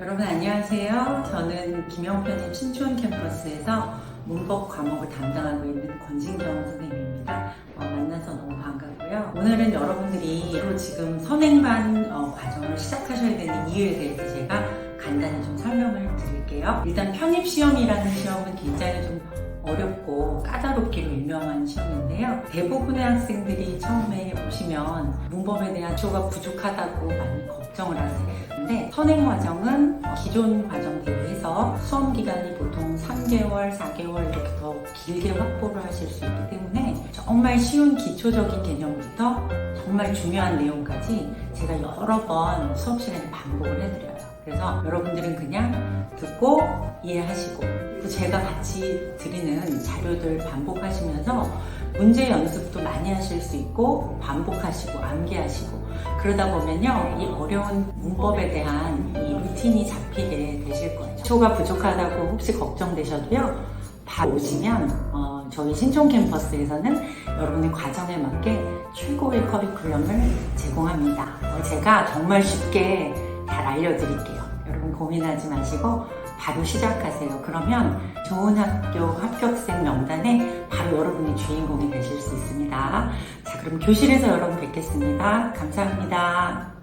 여러분 안녕하세요. 저는 김영편의 신촌 캠퍼스에서 문법 과목을 담당하고 있는 권진경 선생님입니다. 어, 만나서 너무 반갑고요. 오늘은 여러분들이 지금 선행반 어, 과정을 시작하셔야 되는 이유에 대해서 제가 간단히 좀 설명을 드릴게요. 일단 편입시험이라는 시험은 굉장히 좀 어렵고 까다롭기로 유명한 시험인데요. 대부분의 학생들이 처음에 오시면 문법에 대한 기초가 부족하다고 많이 걱정을 하세요. 근데 선행 과정은 기존 과정 대비해서 수험 기간이 보통 3개월, 4개월 이렇게 더 길게 확보를 하실 수 있기 때문에 정말 쉬운 기초적인 개념부터 정말 중요한 내용까지 제가 여러 번 수업 시간에 반복을 해드려요. 그래서 여러분들은 그냥 듣고 이해하시고 또 제가 같이 드리는 자료들 반복하시면서 문제 연습도 많이 하실 수 있고 반복하시고 암기하시고 그러다 보면요 이 어려운 문법에 대한 이 루틴이 잡히게 되실 거예요. 기초가 부족하다고 혹시 걱정되셔도요 바로 오시면 어, 저희 신촌 캠퍼스에서는 여러분의 과정에 맞게 최고의 커리큘럼을 제공합니다. 어, 제가 정말 쉽게 잘 알려드릴게요. 여러분 고민하지 마시고 바로 시작하세요. 그러면 좋은 학교 합격생 명단에 바로 여러분이 주인공이 되실 수 있습니다. 자, 그럼 교실에서 여러분 뵙겠습니다. 감사합니다.